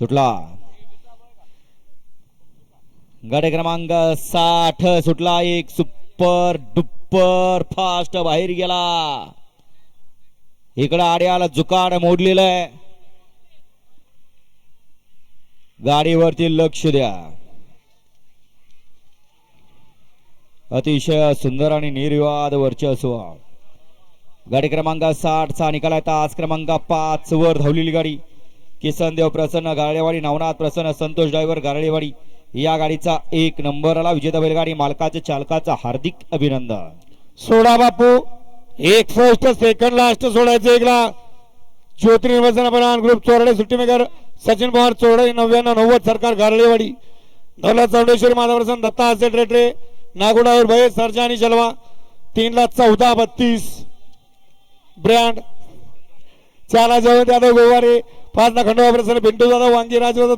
सुटला. गाडी क्रमांक साठ सुटला एक. सुपर डुप्पर फास्ट बाहेर गेला. इकडं आड्याला जुकाड मोडलेलं आहे. गाडीवरती लक्ष द्या. अतिशय सुंदर आणि निर्विवाद वर्चस्व. गाडी क्रमांक साठ चा निकाल आहे. तास क्रमांक पाच वर धावलेली गाडी. किसनदेव प्रसन्न गारळेवाडी नवनाथ प्रसन्न संतोष ड्रायव्हर गारळेवाडी या गाडीचा एक नंबरला विजेता बैलगाडी मालकाच्या चालकाचा हार्दिक अभिनंदन. सोडा बापू. एक फर्स्ट सेकंड लास्ट सोडायचं एकला. ज्योतिर्निर्वाचन प्रधान ग्रुप चोरडे सुट्टी मेकर सचिन पवार चोरडे नव्याण्णव नव्वद सरकार गारळेवाडी दौलत चौडेश्वरी माधवरसन दत्ता हसेट रेटरे नागोडावर भय सरजा आणि जलवा तीन लाख चौदा बत्तीस. ब्रँड. चार ला जयवंत यादव गोवारे. पाच ला खंडोबा प्रसन्न पिंटू जाधव वांगी राजवंत